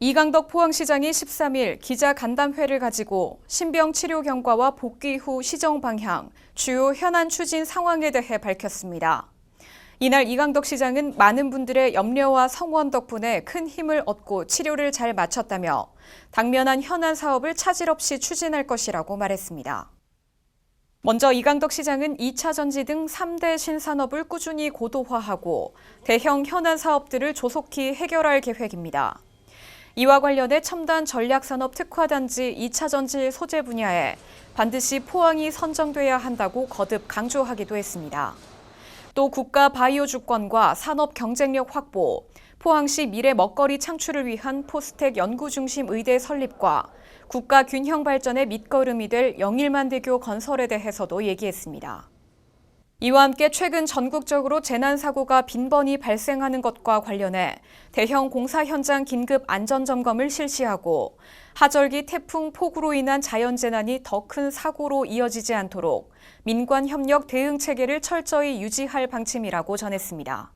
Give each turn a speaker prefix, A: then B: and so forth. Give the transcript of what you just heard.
A: 이강덕 포항시장이 13일 기자 간담회를 가지고 신병 치료 경과와 복귀 후 시정 방향, 주요 현안 추진 상황에 대해 밝혔습니다. 이날 이강덕 시장은 많은 분들의 염려와 성원 덕분에 큰 힘을 얻고 치료를 잘 마쳤다며 당면한 현안 사업을 차질 없이 추진할 것이라고 말했습니다. 먼저 이강덕 시장은 2차 전지 등 3대 신산업을 꾸준히 고도화하고 대형 현안 사업들을 조속히 해결할 계획입니다. 이와 관련해 첨단 전략산업 특화단지 2차 전지 소재 분야에 반드시 포항이 선정돼야 한다고 거듭 강조하기도 했습니다. 또 국가 바이오 주권과 산업 경쟁력 확보, 포항시 미래 먹거리 창출을 위한 포스텍 연구 중심 의대 설립과 국가 균형 발전의 밑거름이 될 영일만대교 건설에 대해서도 얘기했습니다. 이와 함께 최근 전국적으로 재난사고가 빈번히 발생하는 것과 관련해 대형 공사 현장 긴급 안전점검을 실시하고 하절기 태풍 폭우로 인한 자연재난이 더 큰 사고로 이어지지 않도록 민관 협력 대응 체계를 철저히 유지할 방침이라고 전했습니다.